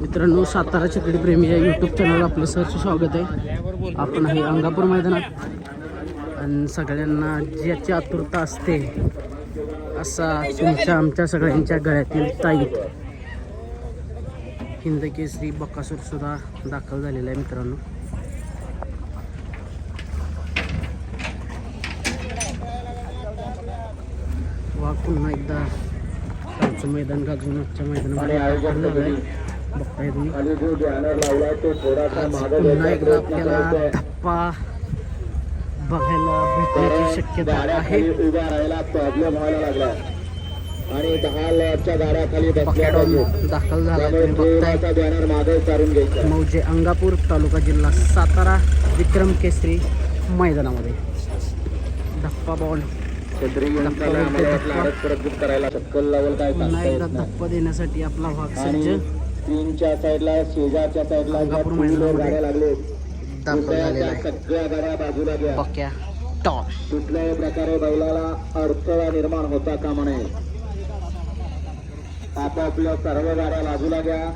मित्रांनो सातारा चिकडी प्रेमी या यूट्यूब चॅनल आपलं सहर्ष स्वागत आहे. आपण आहे अंगापूर मैदानात. आणि सगळ्यांना ज्याची आतुरता असते असा तुमच्या आमच्या सगळ्यांच्या गळ्यातील ताईत हिंद केसरी बकासूर सुद्धा दाखल झालेला आहे मित्रांनो. वा पुन्हा एकदा मैदान गाजून आजच्या मैदानामध्ये बघताय तुम्ही. पुन्हा एकदा आपल्याला. धप्पा बघायला भेटण्याची शक्यता आहे. आणि दहा दाखल झाला बघताय. मौजे अंगापूर तालुका जिल्हा सातारा विक्रम केसरी मैदानामध्ये. धप्पा बॉल पुन्हा एकदा. धप्पा देण्यासाठी आपला भाग सज्ज. तीनच्या साईडला शेजारच्या साईडला अंगापूर मैदानामध्ये गाड्या लागले. दाखल झालेला आहे. सगळ्या गाड्या बाजूला घ्या. टॉप कुठल्याही प्रकारे बैलाला अडथळा निर्माण होता कामा नये. आपापल्या सर्व गाड्या बाजूला घ्या.